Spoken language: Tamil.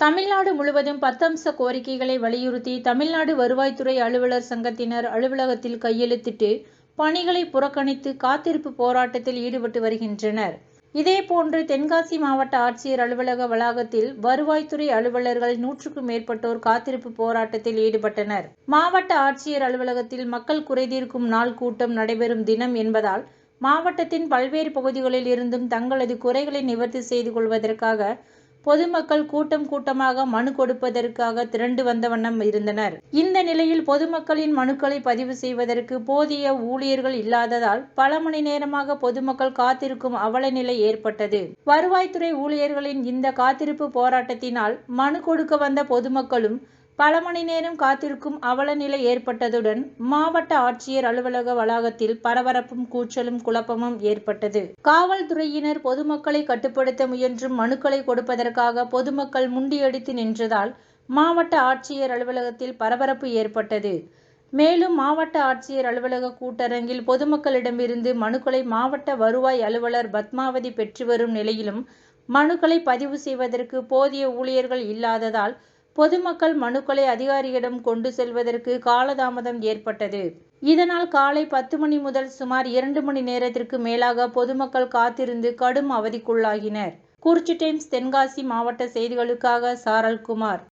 தமிழ்நாடு முழுவதும் பத்தம்ச கோரிக்கைகளை வலியுறுத்தி தமிழ்நாடு வருவாய்த்துறை அலுவலர் சங்கத்தினர் அலுவலகத்தில் கையெழுத்திட்டு பணிகளை புறக்கணித்து காத்திருப்பு போராட்டத்தில் ஈடுபட்டு வருகின்றனர். இதேபோன்று தென்காசி மாவட்ட ஆட்சியர் அலுவலக வளாகத்தில் வருவாய்த்துறை அலுவலர்கள் நூற்றுக்கும் மேற்பட்டோர் காத்திருப்பு போராட்டத்தில் ஈடுபட்டனர். மாவட்ட ஆட்சியர் அலுவலகத்தில் மக்கள் குறைதீர்க்கும் நாள் கூட்டம் நடைபெறும் தினம் என்பதால் மாவட்டத்தின் பல்வேறு பகுதிகளில் இருந்தும் தங்களது குறைகளை நிவர்த்தி செய்து கொள்வதற்காக பொதுமக்கள் கூட்டம் கூட்டமாக மனு கொடுப்பதற்காக திரண்டு வந்த வண்ணம் இருந்தனர். இந்த நிலையில் பொதுமக்களின் மனுக்களை பதிவு செய்வதற்கு போதிய ஊழியர்கள் இல்லாததால் பல மணி நேரமாக பொதுமக்கள் காத்திருக்கும் அவலநிலை ஏற்பட்டது. வருவாய்த்துறை ஊழியர்களின் இந்த காத்திருப்பு போராட்டத்தினால் மனு கொடுக்க வந்த பொதுமக்களும் பல மணி நேரம் காத்திருக்கும் அவலநிலை ஏற்பட்டதுடன் மாவட்ட ஆட்சியர் அலுவலக வளாகத்தில் பரபரப்பும் கூச்சலும் குழப்பமும் ஏற்பட்டது. காவல்துறையினர் பொதுமக்களை கட்டுப்படுத்த முயன்றும் மனுக்களை கொடுப்பதற்காக பொதுமக்கள் முண்டியடித்து நின்றதால் மாவட்ட ஆட்சியர் அலுவலகத்தில் பரபரப்பு ஏற்பட்டது. மேலும் மாவட்ட ஆட்சியர் அலுவலக கூட்டரங்கில் பொதுமக்களிடமிருந்து மனுக்களை மாவட்ட வருவாய் அலுவலர் பத்மாவதி பெற்று வரும் நிலையிலும் மனுக்களை பதிவு செய்வதற்கு போதிய ஊழியர்கள் இல்லாததால் பொதுமக்கள் மனுக்களை அதிகாரியிடம் கொண்டு செல்வதற்கு காலதாமதம் ஏற்பட்டது. இதனால் காலை பத்து மணி முதல் சுமார் இரண்டு மணி நேரத்திற்கு மேலாக பொதுமக்கள் காத்திருந்து கடும் அவதிக்குள்ளாகினர். குறிச்சி டைம்ஸ் தென்காசி மாவட்ட செய்திகளுக்காக சாரல்குமார்.